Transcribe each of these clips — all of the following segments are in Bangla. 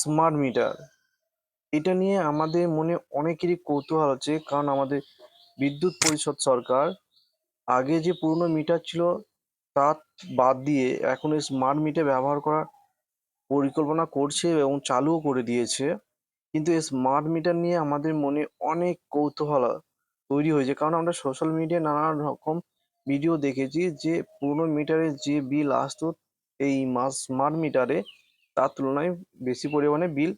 স্মার্ট মিটার এটা নিয়ে আমাদের মনে অনেকেরই কৌতূহল আছে, কারণ আমাদের বিদ্যুৎ পরিষদ সরকার আগে যে পুরনো মিটার ছিল তা বাদ দিয়ে এখন এই স্মার্ট মিটার ব্যবহার করার পরিকল্পনা করছে এবং চালুও করে দিয়েছে। কিন্তু এই স্মার্ট মিটার নিয়ে আমাদের মনে অনেক কৌতূহল তৈরি হয়েছে, কারণ আমরা সোশ্যাল মিডিয়ায় নানা রকম ভিডিও দেখেছি যে পুরনো মিটারে যে বিল আসতো, এই মাস স্মার্ট মিটারে তার তুলনায় বেশি পরিমাণে বিল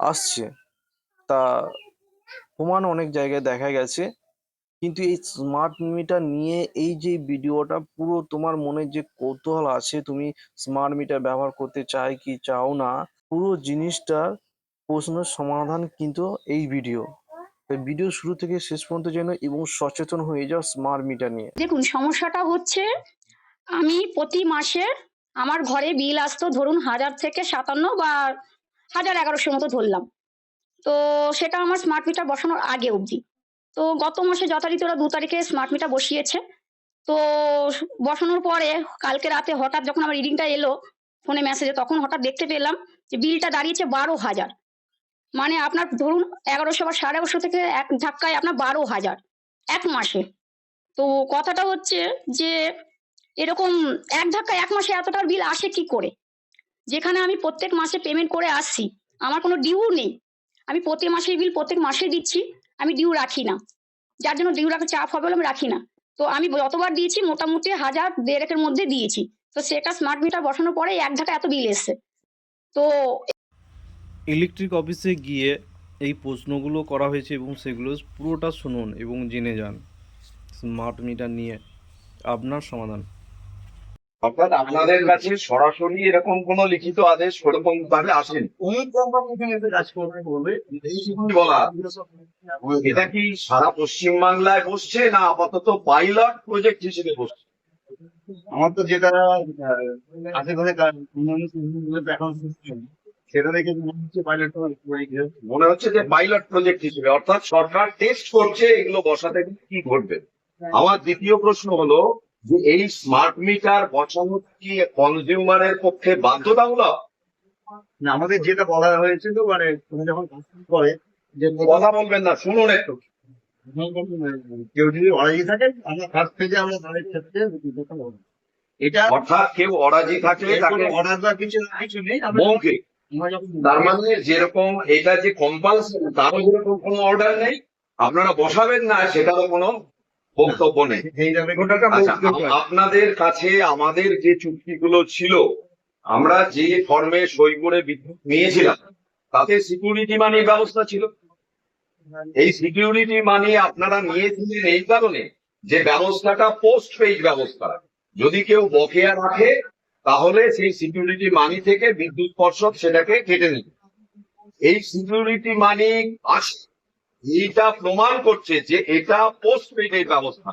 আসছে। তা প্রমাণ অনেক জায়গায় দেখা গেছে। কিন্তু এই স্মার্ট মিটার নিয়ে এই যে ভিডিওটা পুরো তোমার মনে যে কৌতূহল আছে, তুমি স্মার্ট মিটার ব্যবহার করতে চাই কি চাও না, পুরো জিনিসটার প্রশ্নের সমাধান কিন্তু এই ভিডিও ভিডিও শুরু থেকে শেষ পর্যন্ত যেন এবং সচেতন হয়ে যাও স্মার্ট মিটার নিয়ে। দেখুন, সমস্যাটা হচ্ছে আমি প্রতি মাসে আমার ঘরে বিল আসতো ধরুন হাজার থেকে সাতান্ন বা হাজার এগারোশোর মতো ধরলাম। তো সেটা আমার স্মার্ট মিটার বসানোর আগে অবধি। তো গত মাসে যথারীতি ওরা দু তারিখে স্মার্ট মিটার বসিয়েছে। তো বসানোর পরে কালকে রাতে হঠাৎ যখন আমার রিডিংটা এলো ফোনে মেসেজে তখন হঠাৎ দেখতে পেলাম যে বিলটা দাঁড়িয়েছে বারো হাজার। মানে আপনার ধরুন এগারোশো বা সাড়ে এগারোশো থেকে এক ধাক্কায় আপনার বারো হাজার এক মাসে। তো কথাটা হচ্ছে যে এরকম এক ধাক্কায় এক মাসে এতটার বিল আসে কি করে? যেখানে আমি প্রত্যেক মাসে পেমেন্ট করে আসছি, আমার কোনো ডিউ নেই। আমি প্রতি মাসে বিল প্রত্যেক মাসে দিচ্ছি, আমি ডিউ রাখি না। যার জন্য ডিউ রাখার চাপ হবে বলে আমি রাখি না। তো আমি যতবার দিয়েছি, মোটামুটি হাজার দেড়েকের মধ্যে দিয়েছি। তো সেটা স্মার্ট মিটার বসানোর পরে এক ধাক্কা এত বিল এসছে। তো ইলেকট্রিক অফিসে গিয়ে এই প্রশ্নগুলো করা হয়েছে এবং সেগুলো পুরোটা শুনুন এবং জেনে যান। স্মার্ট মিটার নিয়ে আপনার সমাধান। অর্থাৎ আপনাদের কাছে সরাসরি এরকম কোন লিখিত আদেশ ওরকম ভাবে আসেনি বলা এটা কি সারা পশ্চিম বাংলায় বসছে না আপাতত পাইলট প্রজেক্ট হিসেবে বসছে? আমার তো যেটা আশেপাশে সেটা দেখে মনে হচ্ছে পাইলট মনে হচ্ছে যে পাইলট প্রজেক্ট হিসেবে অর্থাৎ সরকার টেস্ট করছে এগুলো বসাতে কি ঘটবে? আমার দ্বিতীয় প্রশ্ন হলো যে এই স্মার্ট মিটার বসানো কি কনজিউমারের পক্ষে বাধ্যতামূলক? না আমাদের যেটা বলা হয়েছিল মানে তুমি যখন করে যে কথা বলবেন না শুনুন একটু। কেউ যদি অরাজি থাকে আমরা ফার্স্ট পেজে আমরা তাদের ক্ষেত্রে এটা অর্থাৎ কেউ অরাজি থাকলে তাকে বা কিছু কিছু নেই যখন তার মানে যেরকম এটা যে কম্পালসারি তারও যেরকম কোনো অর্ডার নেই আপনারা বসাবেন না সেটারও কোনো বক্তব্য নেই। আচ্ছা আপ- আপনাদের কাছে আমাদের যে চুক্তিগুলো ছিল আমরা যে ফর্মে সই করে বিদ্যুৎ নিয়েছিলাম তাতে সিকিউরিটি মানি ব্যবস্থা ছিল। এই সিকিউরিটি মানি আপনারা নিয়েছিলেন এই কারণে যে ব্যবস্থাটা পোস্ট পেইড ব্যবস্থা। যদি কেউ বকেয়া রাখে তাহলে সেই সিকিউরিটি মানি থেকে বিদ্যুৎ পর্ষদ সেটাকে কেটে নেবে। এই সিকিউরিটি মানি আছে এইটা প্রমাণ করছে যে এটা পোস্ট পেইডের ব্যবস্থা।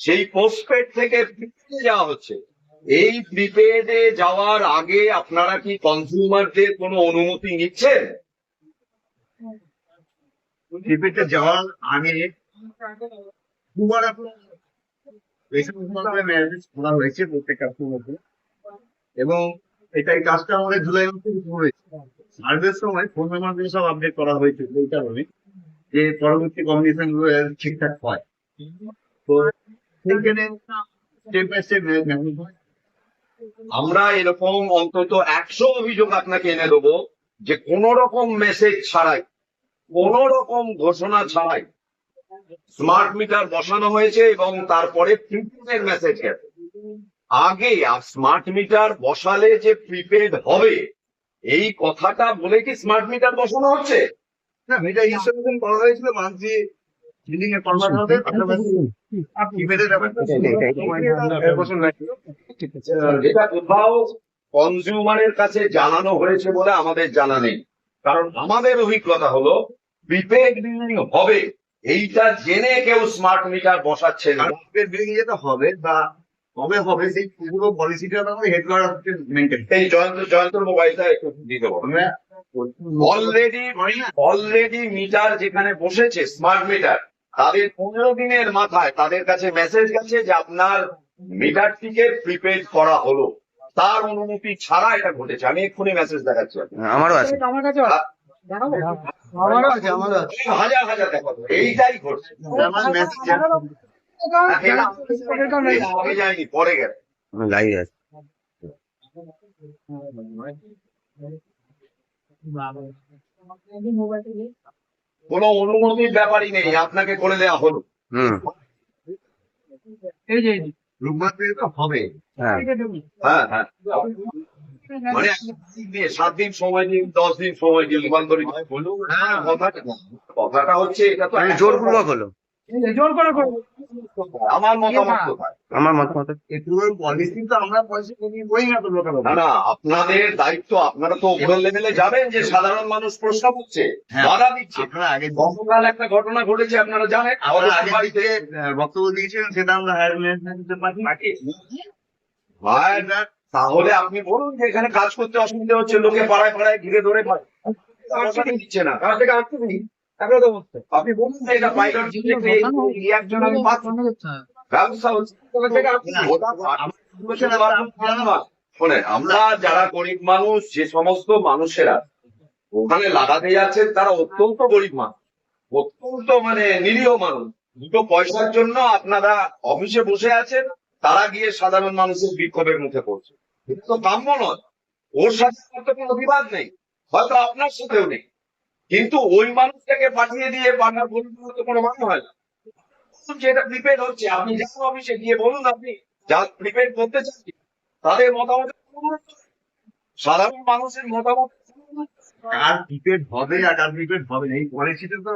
সেই পোস্টপেড থেকে প্রিপেডে যাওয়া হচ্ছে। এই প্রিপেডে যাওয়ার আগে আপনারা কি কনজিউমারদের কোনো অনুমতি নিচ্ছেন? যাওয়ার আগে দুবার আপনার ম্যারেজ করা হয়েছে প্রত্যেক কাস্টমারকে এবং এটা এই কাজটা আমাদের জুলাই মাসে শুরু হয়েছে। সার্ভের সময় ফোন নাম্বার সব আপডেট করা হয়েছে, এই কারণে। যে পরবর্তী কমিউনিকেশন ঠিকঠাক হয়। হয় আমরা এরকম অন্তত একশো অভিযোগ আপনাকে এনে দেবো যে কোন রকম মেসেজ ছাড়াই কোন রকম ঘোষণা ছাড়াই স্মার্ট মিটার বসানো হয়েছে এবং তারপরে প্রিপেডের মেসেজ গেছে। আগে স্মার্ট মিটার বসালে যে প্রিপেড হবে, এই কথাটা বলে কি স্মার্ট মিটার বসানো হচ্ছে? না এটা ইনস্টলেশন করা হয়েছিল মান্থলি বিল্ডিং এর কনভার্ট হবে পাশাপাশি কিপ্যাডের ব্যাপারটা ছিল। এক বছর লাগল। এটা কোথাও কনজিউমারের কাছে জানানো হয়েছে বলে আমাদের জানা নেই। কারণ আমাদের অভিজ্ঞতা হলো প্রিপেড বিলিং হবে। এইটা জেনে কেউ স্মার্ট মিটার বসাচ্ছে না। বিল্ডিং যেটা হবে বা কবে হবে সেই পুরো পলিসিটা আমাদের হেডওয়ার্ড মেনটেন এই জয়ন্ত জয়ন্তর মোবাইলটা একটু দিতে পারো আমরা অলরেডি অলরেডি মিটার যেখানে বসেছে স্মার্ট মিটার তাদের পনেরো দিনের মাথায় তাদের কাছে মেসেজ গেছে যে আপনার মিটারটিকে প্রিপেড করা হলো। তার অনুমতি ছাড়া এটা ঘটেছে। আমি এক্ষুনি মেসেজ দেখাচ্ছি আপনাকে। আমারও আছে। আমারও আছে আমারও আছে। হাজার হাজার দেখা। এইটাই ঘটছে। আমার পরে গেছে লাইভ আছে। কোনো অনুমতির ব্যাপারই নেই আপনাকে করে দেওয়া হলো। হুম। রূপমাত তো হবে। হ্যাঁ। হ্যাঁ হ্যাঁ। মানে সাত দিন সময় দিন দশ দিন সময় দিন রূপান্তরিত হ্যাঁ কথাটা হচ্ছে এটা তো জোরপূর্বক হলো আমার মতামত আমার মতামত। পলিসি তো আমরা পয়সা বই না তো না না আপনাদের দায়িত্ব আপনারা তো ওপরের লেভেলে যাবেন যে সাধারণ মানুষ প্রশ্ন করছে হ্যাঁ। বাধা দিচ্ছে। আগে গতকাল একটা ঘটনা ঘটেছে আপনারা জানেন? আপনারা আগে থেকে বক্তব্য দিয়েছিলেন সেটা আমরা হায়ার ম্যানেজমেন্টে পাঠিয়েছি তাহলে আপনি বলুন যে এখানে কাজ করতে অসুবিধা হচ্ছে লোকে পাড়ায় পাড়ায় ঘিরে ধরে দিচ্ছে না আপনি বলুন যে এটা পাইলট রিয়াকশন আমি পাচ্ছি। ব্যবস্থা হচ্ছে ওটা শোনেন আমরা যারা গরিব মানুষ যে সমস্ত মানুষেরা ওখানে লাগাতে যাচ্ছেন তারা অত্যন্ত গরিব মানুষ। অত্যন্ত মানে নিরীহ মানুষ। দুটো পয়সার জন্য আপনারা অফিসে বসে আছেন তারা গিয়ে সাধারণ মানুষের বিক্ষোভের মুখে পড়ছে। এটা তো কাম্য নয়। ওর সাথে কোনো বিবাদ নেই। হয়তো আপনার সাথেও নেই। কিন্তু ওই মানুষটাকে পাঠিয়ে দিয়ে পাঠার বলুন তো কোনো মানে হয় না। বলুন যে প্রিপেড হচ্ছে আপনি যান অফিসে গিয়ে বলুন আপনি যা প্রিপেড করতে তাদের মতামত সাধারণ মানুষের মতামত। কার প্রিপেড হবে আর কার প্রিপেড হবে এই পলিসিটা তো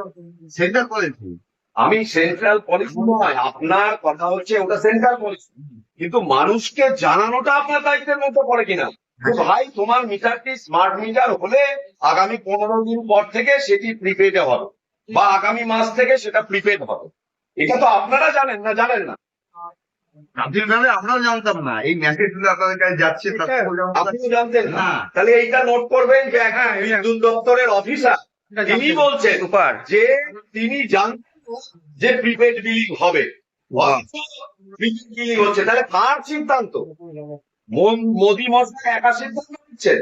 সেন্টার পলিসি আমি সেন্ট্রাল পলিসি নয় আপনার কথা হচ্ছে ওটা সেন্ট্রাল পলিসি কিন্তু মানুষকে জানানোটা আপনার দায়িত্বের মধ্যে পড়ে কিনা? ভাই তোমার মিটারটি স্মার্ট মিটার হলে আগামী পনেরো দিন পর থেকে সেটি প্রিপেডে হবে। বা আগামী মাস থেকে সেটা প্রিপেড হবে। এটা তো আপনারা জানেন না জানেন না। আমরাও জানতাম না। এই মেসেজ আপনাদের কাছে যাচ্ছে আপনিও জানতেন না। তাহলে এইটা নোট করবেন যে এক বিদ্যুৎ দপ্তরের অফিসার তিনি বলছেন যে তিনি জানতেন যে প্রিপেড বিলিং হবে। প্রিপেড বিলিং হচ্ছে। তাহলে কার সিদ্ধান্ত মোদী মশাই একা সিদ্ধান্ত নিচ্ছেন?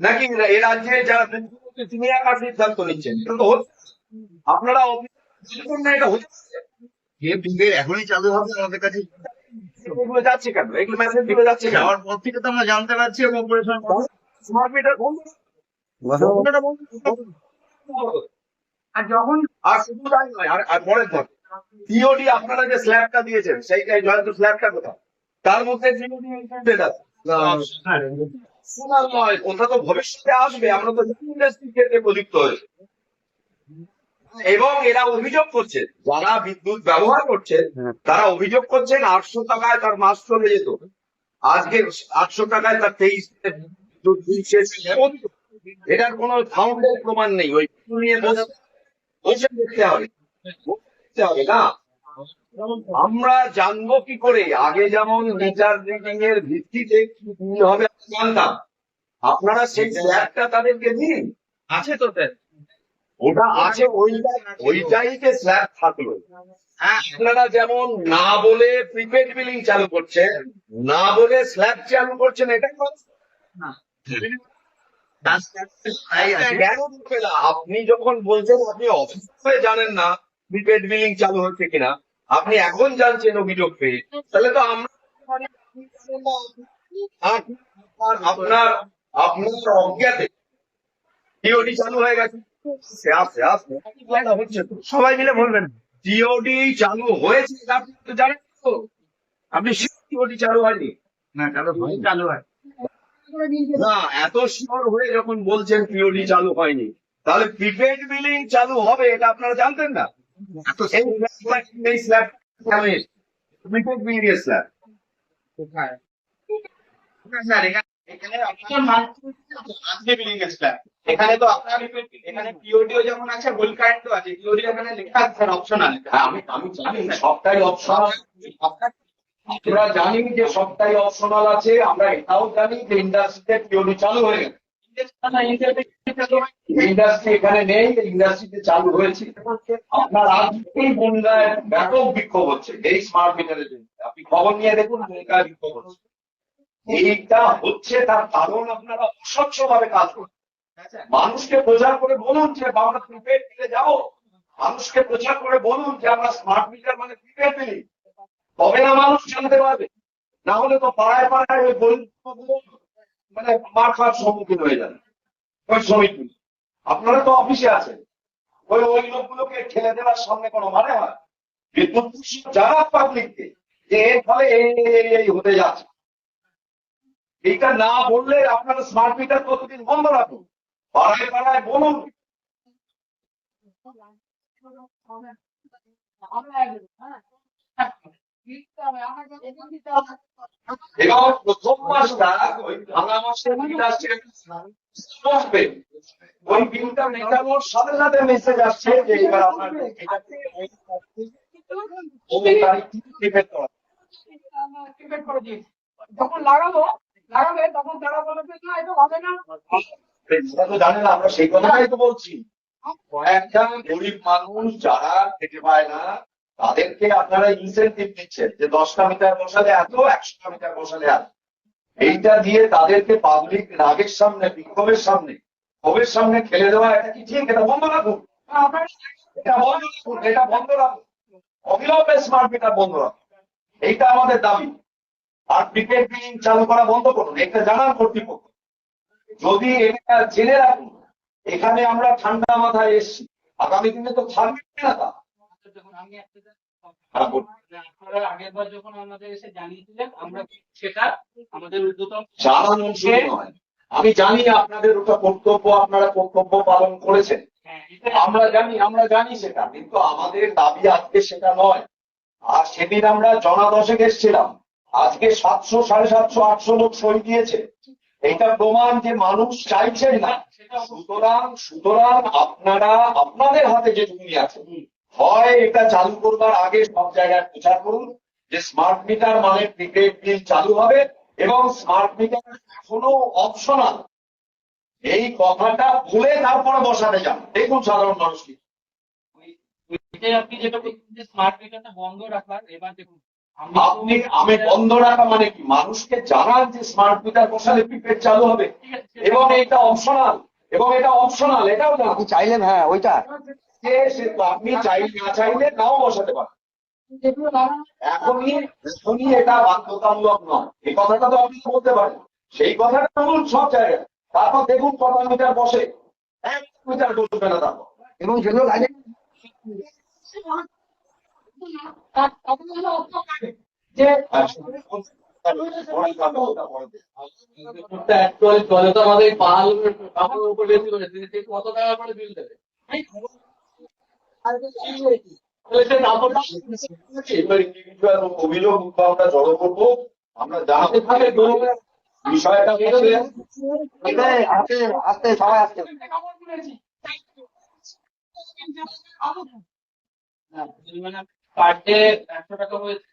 নাকি এ রাজ্যে যারা মুখ্যমন্ত্রী তিনি একা সিদ্ধান্ত নিচ্ছেন? এটা তো হচ্ছে। আপনারা না এটা হচ্ছে। এখনই চালু হবে আমাদের কাছে। এগুলো যাচ্ছে কেন? এগুলো মেসেজ দিকে যাচ্ছে যাওয়ার পর থেকে তো আমরা জানতে পারছি এবং অপারেশন স্মার্ট মিটার বন্ধ। আর যখন আর শুধু তাই নয় আর পরের টিওডি আপনারা যে স্ল্যাবটা দিয়েছেন সেইটাই জয়ন্ত স্ল্যাবটা কোথায়? তার মধ্যে আছে শোনার নয় ওটা তো ভবিষ্যতে আসবে আমরা তো ইন্ডাস্ট্রি ক্ষেত্রে প্রযুক্ত হয়েছে। এবং এরা অভিযোগ করছে যারা বিদ্যুৎ ব্যবহার করছে তারা অভিযোগ করছেন আটশো টাকায় তার মাস চলে যেত। আজকে আটশো টাকায় তার তেইশ হয়ে। এটার কোনো ফাউন্ডের প্রমাণ নেই ওই নিয়ে বসে দেখতে হবে। দেখতে হবে না। আমরা জানব কি করে? আগে যেমন মিটার রিডিং এর ভিত্তিতে হবে জানতাম। আপনারা সেই স্ল্যাবটা তাদেরকে দিন। আছে তো স্যার ওটা আছে ওইটাই ওইটাই যে স্ল্যাব থাকল। আপনারা যেমন না বলে প্রিপেড বিলিং চালু করছেন না বলে স্ল্যাব চালু করছেন না? আপনি যখন বলছেন আপনি অফিস হয়ে জানেন না প্রিপেড বিলিং চালু হচ্ছে কিনা। আপনি এখন জানছেন অভিযোগ পেয়ে। তাহলে তো আমরা আপনার আপনার অজ্ঞাতে। টিওডি চালু হয়ে গেছে। সবাই মিলে বলবেন। টিওডি চালু হয়েছে আপনি তো জানেন তো। আপনি টিওডি চালু হয়নি? না চালু হয়। না এত শিওর হয়ে যখন বলছেন পিওডি চালু হয়নি তাহলে প্রিপেড বিলিং চালু হবে এটা আপনারা জানতেন না? এই স্ল্যাব- স্ল্যাব কোথায়? স্যার এখানে তো আপনার এখানে পিওডিও যেমন আছে হোল কারেন্টও আছে। পিওডি এখানে লেখা আছে স্যার অপশনাল হ্যাঁ, আমি আমি জানি সবটাই অপশনাল আমরা জানি যে সবটাই অপশনাল আছে আমরা এটাও জানি যে ইন্ডাস্ট্রিতে পিওডি চালু হয়ে গেছে। ইন্ডাস্ট্রি এখানে নেই, ইন্ডাস্ট্রিতে চালু হয়েছে। আপনার আজকেই বন্যায় ব্যাপক বিক্ষোভ হচ্ছে, এই স্মার্ট মিটারের জন্য। আপনি খবর নিয়ে দেখুন বনগায় বিক্ষোভ হচ্ছে। এইটা হচ্ছে তার কারণ, আপনারা অস্বচ্ছ ভাবে কাজ করছেন মানুষকে প্রচার করে বলুন যে আমরা প্রিপেড দিলে যাব মানুষকে প্রচার করে বলুন যে, আমরা স্মার্ট মিটার মানে প্রিপেড দিলি তবে না মানুষ জানতে পারবে। না হলে তো পাড়ায় পাড়ায় ওই গরিব মানে মার খাওয়ার সম্মুখীন হয়ে যাবে। ওই শ্রমিকগুলো। আপনারা তো অফিসে আছেন। ওই ওই লোকগুলোকে ঠেলে দেওয়ার সামনে কোনো মানে হয়? বিদ্যুৎ জানা পাবলিককে যে এর ফলে এই হতে যাচ্ছে। এইটা না বললে আপনারা স্মার্ট মিটার কতদিন বন্ধ রাখুন। পাড়ায় পাড়ায় বলুন। এবং প্রথম মাসটা ভাঙা মাসের ওই বিলটা মেটানোর সাথে সাথে মেসেজ আসছে যে এবার আপনার যখন লাগাবো সেই বলছি। কয়েকটা গরিব মানুষ যারা পায় না, তাদেরকে আপনারা ইনসেন্টিভ দিচ্ছেন যে দশটা মিটার বসালে এত, একশোটা মিটার বসালে এত। এইটা দিয়ে তাদেরকে পাবলিক রাগের সামনে, বিক্ষোভের সামনে, ক্ষোভের সামনে ঠেলে দেওয়া, এটা কি ঠিক? এটা বন্ধ রাখুন। এটা বন্ধ অবিলম্বে স্মার্ট মিটার বন্ধ এইটা আমাদের দাবি। আর প্রিপেড বিলিং চালু করা বন্ধ করুন, এটা জানান কর্তৃপক্ষ। যদি এটা জেনে রাখুন, এখানে আমরা ঠান্ডা মাথায় এসছি। আগামী দিনে তো থাকবে না তা। আপনারা আগের বার যখন আমাদের এসে জানিয়েছিলেন আমরা সেটা আমাদের ঊর্ধ্বতন জানানো শুধু নয়। আমি জানি আপনাদের ওটা কর্তব্য আপনারা কর্তব্য পালন করেছেন। হ্যাঁ আমরা জানি আমরা জানি সেটা। কিন্তু আমাদের দাবি আজকে সেটা নয়। আর সেদিন আমরা জনা দশেক এসেছিলাম। আজকে সাতশো সাড়ে সাতশো আটশো লোক সই দিয়েছে। এটা প্রমাণ যে মানুষ চাইছেন না। সুতরাং সুতরাং আপনারা আপনাদের হাতে যে জমি আছে হয় এটা চালু করবার আগে সব জায়গায় প্রচার করুন যে স্মার্ট মিটার মানে প্রিপেড বিল চালু হবে এবং স্মার্ট মিটার এখনও অপশনাল এই কথাটা ভুলে তারপরে বসাতে যান। দেখুন সাধারণ মানুষ কি। আপনি যেটা বলছেন যে স্মার্ট মিটারটা বন্ধ রাখার এবার দেখুন আমি তো- আপনি আমি বন্ধ রাখা মানে কি? মানুষকে জানান যে স্মার্ট মিটার বসালে প্রিপেড চালু হবে। এবং এটা অপশনাল এবং এটা অপশনাল এটাও জানান। আপনি চাইলেন হ্যাঁ ওইটা। যে সে আপনি চাইলে না চাইলে নাও বসাতে পারেন এখনই এখনই এটা বাধ্যতামূলক নয়। এই কথাটা তো আপনি বলতে পারেন। সেই কথাটা বলুন সব জায়গায়। তারপর দেখুন কত মিটার বসে। এক মিটার বসবে না তারপর। এবং যেগুলো লাগে যে অ্যাকচুয়ালি চলে তো আমাদের পাল কাপড়ের উপর বেশি কত টাকা করে বিল দেবে তাহলে সে কাপড়টা এবার ইন্ডিভিজুয়াল অভিযোগ উঠবে আমরা জড়ো করব আমরা জানাতে থাকি বিষয়টা হচ্ছে এখানে আসতে আসতে সবাই আসতে। কাপড় কিনেছি পার ডে একশো টাকা হয়েছে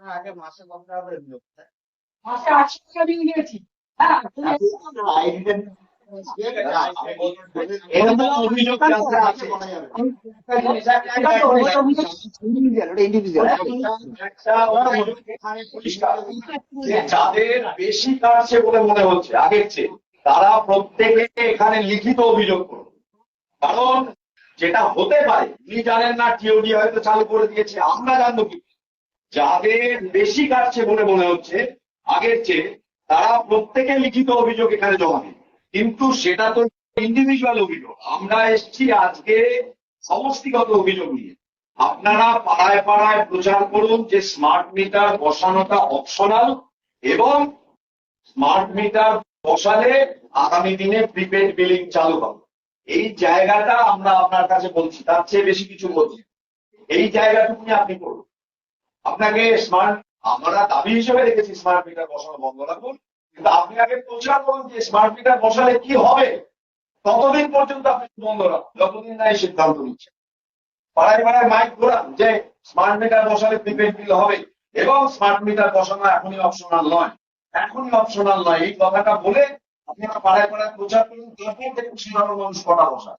হ্যাঁ, মাসে কত টাকা করে মাসে আটশো টাকা বিল দিয়েছি। যাদের বেশি কাটছে বলে মনে হচ্ছে, আগের চেয়ে, তারা প্রত্যেকে এখানে লিখিত অভিযোগ করুন কারণ যেটা হতে পারে, উনি জানেন না টিওডি হয়তো চালু করে দিয়েছে, আমরা জানব কি। যাদের বেশি কাটছে বলে মনে হচ্ছে, আগের চেয়ে তারা প্রত্যেকে লিখিত অভিযোগ এখানে জমা কিন্তু সেটা তো ইন্ডিভিজুয়াল অভিযোগ। আমরা এসছি আজকে সমষ্টিগত অভিযোগ নিয়ে। আপনারা পাড়ায় পাড়ায় প্রচার করুন যে স্মার্ট মিটার বসানোটা অপশনাল এবং স্মার্ট মিটার বসালে আগামী দিনে প্রিপেড বিলিং চালু হবে। এই জায়গাটা আমরা আপনার কাছে বলছি, তার চেয়ে বেশি কিছু বলছি এই জায়গাটুকুনি আপনি করুন। আপনাকে স্মার্ট আমরা দাবি হিসেবে রেখেছি স্মার্ট মিটার বসানো বন্ধ রাখুন। কিন্তু আপনি আগে প্রচার করুন যে স্মার্ট মিটার বসালে কি হবে। ততদিন পর্যন্ত আপনি বন্ধ রাখুন। যতদিন না এই সিদ্ধান্ত নিচ্ছে পাড়ায় পাড়ায় মাইক ঘোরান যে স্মার্ট মিটার বসালে প্রিপেড বিল হবে। এবং স্মার্ট মিটার বসানো এখনই অপশনাল নয়। এখনই অপশনাল নয়। এই কথাটা বলে আপনারা পাড়ায় পাড়ায় প্রচার করুন। তারপর দেখুন সাধারণ মানুষ কটা বসা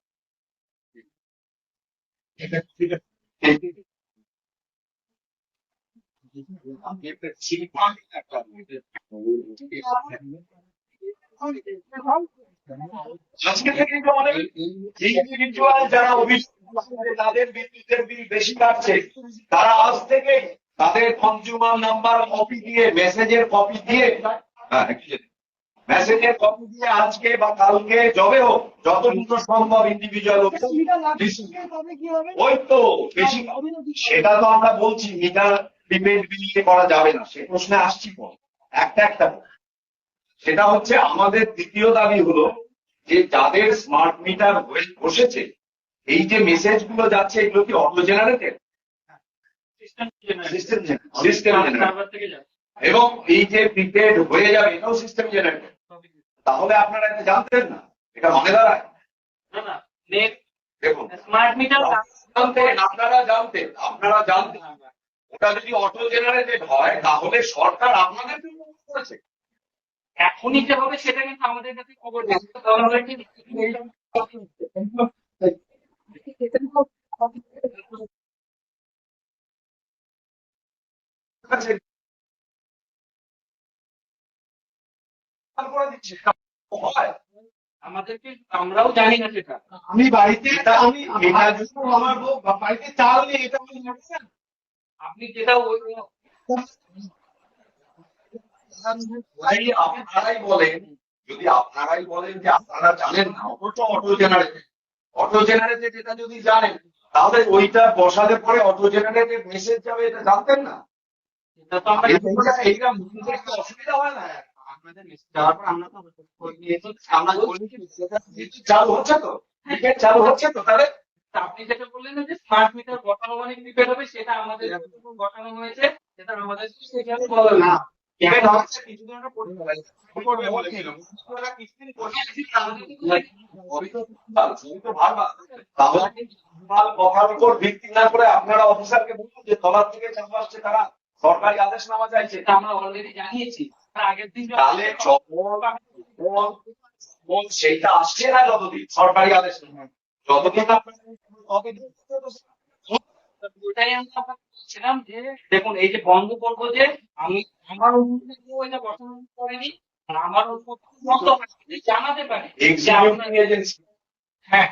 আজকে অনেক যারা তাদের বিদ্যুতের বিল বেশি কাটছে তারা আজ থেকে তাদের কনজিউমার নাম্বার কপি দিয়ে মেসেজের কপি দিয়ে হ্যাঁ, মেসেজের কপি দিয়ে আজকে বা কালকে যবে হোক যত দ্রুত সম্ভব ইন্ডিভিজুয়াল ওই তো বেশি সেটা তো আমরা বলছি মিটার প্রিপেড বিলিয়ে করা যাবে না সে প্রশ্নে আসছি পর। একটা একটা সেটা হচ্ছে আমাদের দ্বিতীয় দাবি হলো যে যাদের স্মার্ট মিটার বসেছে এই যে মেসেজগুলো যাচ্ছে এগুলো কি অটো জেনারেটেড সিস্টেম এবং এই যে প্রিপেড হয়ে যাবে এটাও সিস্টেম জেনারেটেড তাহলে আপনারা এটা জানতেন না? এটা মনে দাঁড়ায় দেখুন। স্মার্ট মিটার আপনারা জানতেন আপনারা জানতেন। ওটা যদি অটো জেনারেটেড হয় তাহলে সরকার আপনাদের জন্য করেছে এখনই যে হবে সেটা কিন্তু আমাদের কাছে খবর হয় আমাদেরকে আমরাও জানি না সেটা আমি বাড়িতে আমি আমার বউ বাড়িতে চাল নেই এটা আমি। আপনি যেটা আপনারাই বলেন যদি আপনারাই বলেন যে আপনারা জানেন না অথচ অটো জেনারেটেড অটো জেনারেটেড এটা যদি জানেন তাহলে ওইটা বসাতে পরে অটো জেনারেটেড মেসেজ যাবে এটা জানতেন না? সেটা তো আমরা এইটা- অসুবিধা হয় না। আপনাদের মেসেজ যাওয়ার পর আমরা তো আমরা চালু হচ্ছে তো। চালু হচ্ছে তো তাহলে আপনি যেটা বললেন না যে স্মার্ট মিটার বসানো মানে প্রিপেড হবে সেটা আমাদের বসানো হয়েছে সেটা আমাদের সেখানে বলে না। আপনার কথার উপর ভিত্তি না করে আপনারা অফিসারকে বলুন যে তলার থেকে চাপ আসছে তারা সরকারি আদেশ নামা চাইছে। আমরা অলরেডি জানিয়েছি। আগের দিন তাহলে সেইটা আসছে না যতদিন সরকারি আদেশ যতদিন আপনার দেখুন এই যে বন্ধ করব যে আমি আমার এটা বসানো করেনি আমার জানাতে পারে। যে এক্সিকিউটিং আপনার- এজেন্সি হ্যাঁ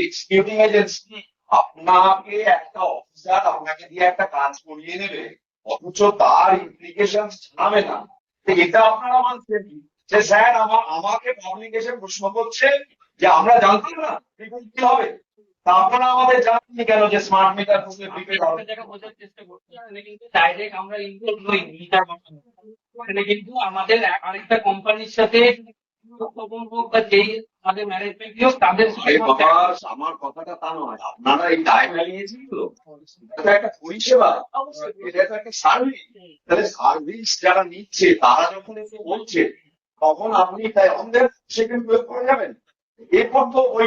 এক্সিকিউটিং এজেন্সি আপনাকে একটা অফিসার আপনাকে দিয়ে একটা কাজ করিয়ে নেবে অথচ তার ইমপ্লিকেশন জানাবে না তো এটা আপনারা মানছেন কি? যে স্যার আমার আমাকে পাবলিকেশন প্রশ্ন করছে যে আমরা জানতাম না কি হবে। তা আপনারা আমাদের যে স্মার্ট মিটার থেকে প্রিপেড হবে? জায়গা বোঝার চেষ্টা করছি কিন্তু ডাইরেক্ট আমরা ইনভলভ নই মিটার বসানো। কিন্তু আমাদের আরেকটা কোম্পানির সাথে আমার কথাটা তা নয়। আপনারা এই দায়টা নিয়েছেন তো। এটা একটা পরিষেবা। এটা তো একটা সার্ভিস তাহলে সার্ভিস যারা নিচ্ছে তারা যখন এসে বলছে তখন আপনি তাই আমাদের সেখানে প্রয়োগ করে যাবেন। এরপর তো ওই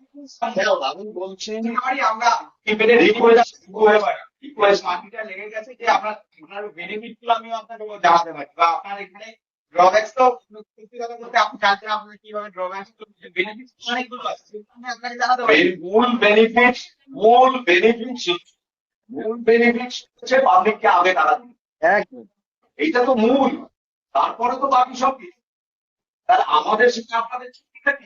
আমি আমরা রিকোয়েস্ট রিকোয়েস্ট মাটিটা লেগে গেছে যে আপনার আপনার বেনিফিটগুলো আমিও আপনাকে জানাতে পারি বা আপনার এখানে ড্রব্যাকস তো সত্যি কথা বলতে আপনি জানতে আপনার কীভাবে ড্রব্যাকস বেনিফিট অনেকগুলো আছে। আমি আপনাকে জানাতে পারি মূল বেনিফিট মূল বেনিফিট মূল বেনিফিট হচ্ছে পাবলিককে আগে এইটা তো মূল। তারপরে তো বাকি সব কিছু। তাহলে আমাদের সাথে আপনাদের চুক্তিটা কি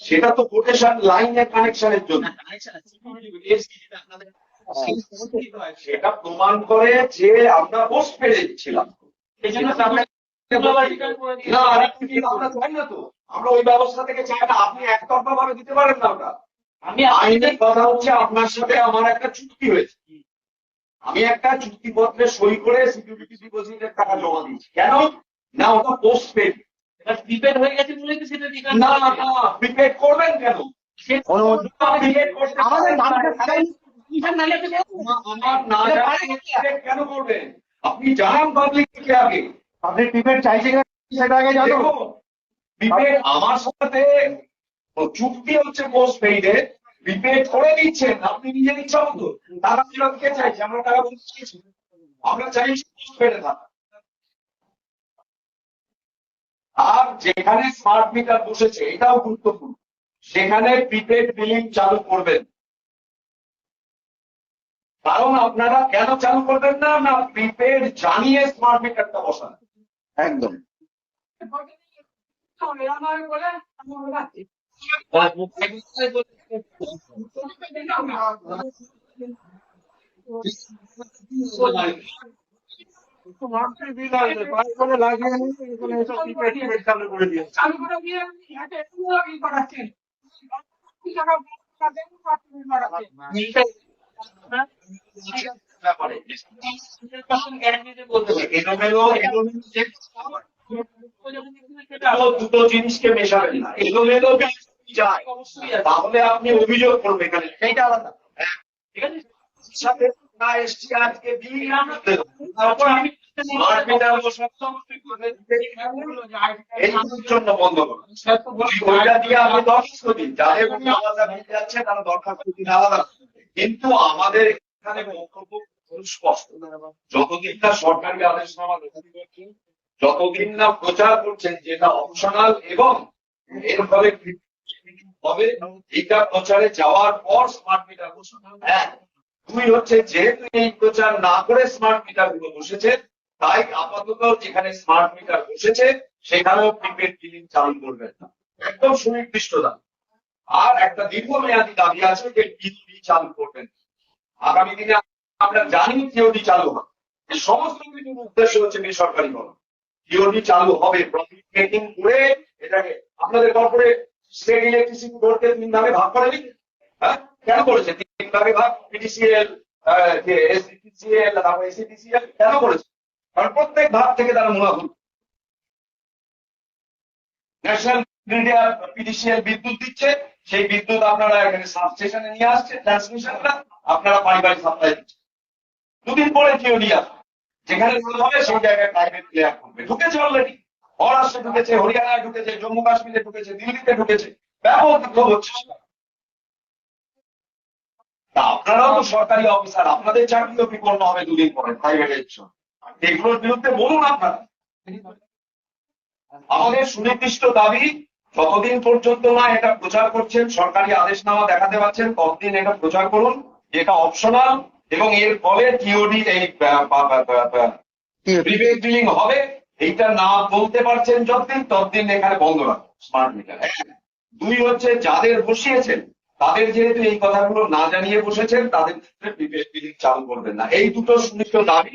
সেটা তো কোটেশন লাইনের কানেকশনের জন্য। সেটা প্রমাণ করে যে আমরা ছিলাম আমরা আমরা আমরা ওই ব্যবস্থা থেকে চাই না আপনি একতরফা ভাবে দিতে পারেন না ওটা। আমি আইনের কথা হচ্ছে আপনার সাথে আমার একটা চুক্তি হয়েছে। আমি একটা চুক্তিপত্রে সই করে সিকিউরিটি ডিপোজিটের টাকা জমা দিয়েছি। কেন? না ওটা পোস্ট পেড এটা প্রিপেড হয়ে গেছে বলে তো সেটা না না প্রিপেড করবেন কেন? আমাদের কেন করবেন? আপনি জানান পাবলিককে আগে। আপনি চাইছেন সেটা আগে জানো। প্রিপেড আমার সাথে চুক্তি হচ্ছে পোস্ট পেইডে প্রিপেড করে দিচ্ছেন আপনি নিজের ইচ্ছা মতো। ফেরত কে চাইছে আমরা টাকা বলতে চাইছি আমরা পোস্ট পেইডে থাকা আর যেখানে স্মার্ট মিটার বসেছে এটাও গুরুত্বপূর্ণ। সেখানে প্রিপেড বিলিং চালু করবেন। কারণ আপনারা কেন চালু করবেন না? না প্রিপেড জানিয়ে স্মার্ট মিটারটা বসান। একদম। দুটো জিনিসকে মেশাবেন না। এলোমেলো তাহলে আপনি অভিযোগ করবেন সেইটা আলাদা। হ্যাঁ, ঠিক আছে? সাথে না এসছি আজকে বিল না। করতে দেবো। তারপর আমি স্মার্ট মিটার এইগুলোর জন্য বন্ধ ওইটা দিয়ে আপনি দরখাস্ত দিন যাদের আলাদা যাচ্ছে তারা দরখাস্ত দিন আলাদা কিন্তু আমাদের এখানে বক্তব্য স্পষ্ট। যতদিন না সরকারি আদেশনামা যতদিন না প্রচার করছেন যেটা অপশনাল এবং এর ফলে হবে এটা প্রচারে যাওয়ার পর স্মার্ট মিটার দুই হচ্ছে যেহেতু এই প্রচার না করে স্মার্ট মিটারগুলো বসেছে, তাই আপাতত যেখানে স্মার্ট মিটার বসেছে, সেখানেও প্রিপেড বিলিং চালু করবেন না। একদম সুনির্দিষ্ট দাম। আর একটা দীর্ঘমেয়াদী দাবি আছে যে টিডি চালু করবেন আগামী দিনে আমরা জানি টিওডি চালু হবে। সমস্ত কিছুর উদ্দেশ্য হচ্ছে বেসরকারিকরণ টিওডি চালু হবে প্রফিট মেকিং করে এটাকে আপনাদের কর্পোরেট স্টেট ইলেকট্রিসিটি বোর্ডকে তিন ভাগে ভাগ করে দিন হ্যাঁ? কেন করেছে? তিন ভাগে ভাগ পিডিসিএল যে এসডিসিএল তারপর এসিডিসিএল কেন করেছে? কারণ প্রত্যেক ভাগ থেকে তারা মুনাফা ন্যাশনাল গ্রিডে পিডিসিএল বিদ্যুৎ দিচ্ছে, সেই বিদ্যুৎ আপনারা এখানে সাবস্টেশনে নিয়ে আসছে ট্রান্সমিশনটা আপনারা পারিবারিক সাপ্লাই দিচ্ছে। দুদিন পরে টিওডি আসবে। যেখানে হবে, সেই জায়গায় প্রাইভেট প্লেয়ার করবে। ঢুকেছে অলরেডি মহারাষ্ট্রে ঢুকেছে হরিয়ানায় ঢুকেছে জম্মু কাশ্মীরে ঢুকেছে দিল্লিতে ঢুকেছে। ব্যাপক বিক্ষোভ হচ্ছে আপনারাও তো সরকারি অফিসার আপনাদের চাকরিও বিপন্ন হবে দুদিন পরে প্রাইভেটের জন্য। এগুলোর বিরুদ্ধে বলুন আপনারা। আমাদের সুনির্দিষ্ট দাবি যতদিন পর্যন্ত না এটা প্রচার করছেন সরকারি আদেশ আদেশনামা দেখাতে পাচ্ছেন ততদিন এটা প্রচার করুন। এটা অপশনাল এবং এর ফলে টিওডি এই প্রিপেড বিলিং হবে। এইটা না বলতে পারছেন যতদিন, ততদিন এখানে বন্ধ রাখো স্মার্ট মিটার দুই হচ্ছে, যাদের বসিয়েছেন, তাদের যেহেতু এই কথাগুলো না জানিয়ে বসেছেন, তাদের ক্ষেত্রে প্রিপেড বিলিং চালু করবেন না। এই দুটো সুনিশ্চিত দাবি